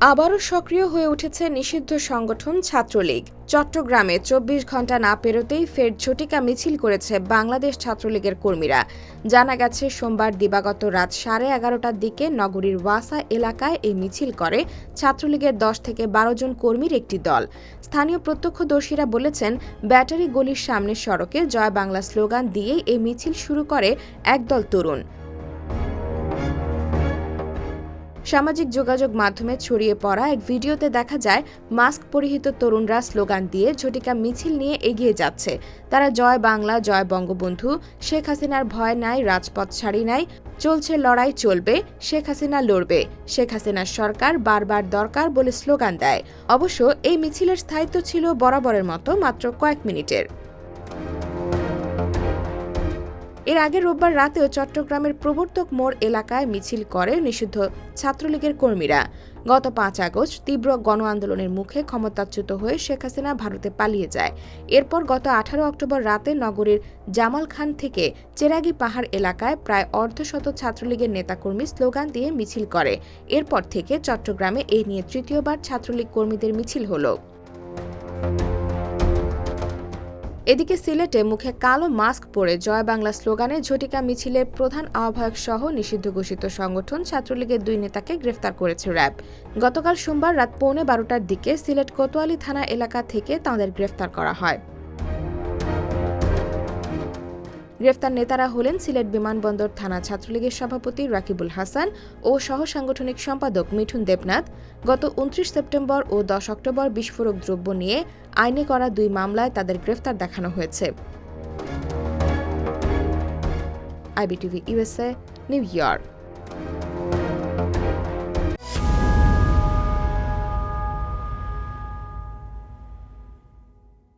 আবারও সক্রিয় হয়ে উঠেছে নিষিদ্ধ সংগঠন ছাত্রলীগ। চট্টগ্রামে চব্বিশ ঘণ্টা না পেরোতেই ফের ঝটিকা মিছিল করেছে বাংলাদেশ ছাত্রলীগের কর্মীরা। জানা গেছে, সোমবার দিবাগত রাত সাড়ে এগারোটার দিকে নগরীর ওয়াসা এলাকায় এই মিছিল করে ছাত্রলীগের দশ থেকে বারো জন কর্মীর একটি দল। স্থানীয় প্রত্যক্ষদর্শীরা বলেছেন, ব্যাটারি গলির সামনের সড়কে জয় বাংলা স্লোগান দিয়েই এই মিছিল শুরু করে একদল তরুণ। সামাজিক যোগাযোগ মাধ্যমে ছড়িয়ে পড়া এক ভিডিওতে দেখা যায়, মাস্ক পরিহিত তরুণরা স্লোগান দিয়ে ঝটিকা মিছিল নিয়ে এগিয়ে যাচ্ছে। তারা জয় বাংলা, জয় বঙ্গবন্ধু, শেখ হাসিনার ভয় নাই, রাজপথ ছাড়ি নাই, চলছে লড়াই চলবে, শেখ হাসিনা লড়বে, শেখ হাসিনার সরকার বারবার দরকার বলে স্লোগান দেয়। অবশ্য এই মিছিলের স্থায়িত্ব ছিল বরাবরের মতো মাত্র কয়েক মিনিটের। এর আগে রোববার রাতেও চট্টগ্রামের প্রবর্তক মোড় এলাকায় মিছিল করে নিষিদ্ধ ছাত্রলীগের কর্মীরা। গত পাঁচ আগস্ট তীব্র গণ আন্দোলনের মুখে ক্ষমতাচ্যুত হয়ে শেখ হাসিনা ভারতে পালিয়ে যায়। এরপর গত আঠারো অক্টোবর রাতে নগরীর জামাল খান থেকে চেরাগি পাহাড় এলাকায় প্রায় অর্ধশত ছাত্রলীগের নেতাকর্মী স্লোগান দিয়ে মিছিল করে। এরপর থেকে চট্টগ্রামে এই নিয়ে তৃতীয়বার ছাত্রলীগ কর্মীদের মিছিল হলো। এদিকে সিলেটে মুখে কালো মাস্ক পরে জয় বাংলা স্লোগানে ঝটিকা মিছিলে প্রধান আহ্বায়ক সহ নিষিদ্ধ ঘোষিত সংগঠন ছাত্রলীগের দুই নেতাকে গ্রেফতার করেছে র্যাব। গতকাল সোমবার রাত পৌনে বারোটার দিকে সিলেট কোতোয়ালি থানা এলাকা থেকে তাঁদের গ্রেফতার করা হয়। গ্রেফতার নেতারা হলেন সিলেট বিমানবন্দর থানা ছাত্রলীগের সভাপতি রাকিবুল হাসান ও সহ সাংগঠনিক সম্পাদক মিঠুন দেবনাথ। গত উনত্রিশ সেপ্টেম্বর ও দশ অক্টোবর বিস্ফোরক দ্রব্য নিয়ে আইনে করা দুই মামলায় তাদের গ্রেফতার দেখানো হয়েছে। IBTV USA New York.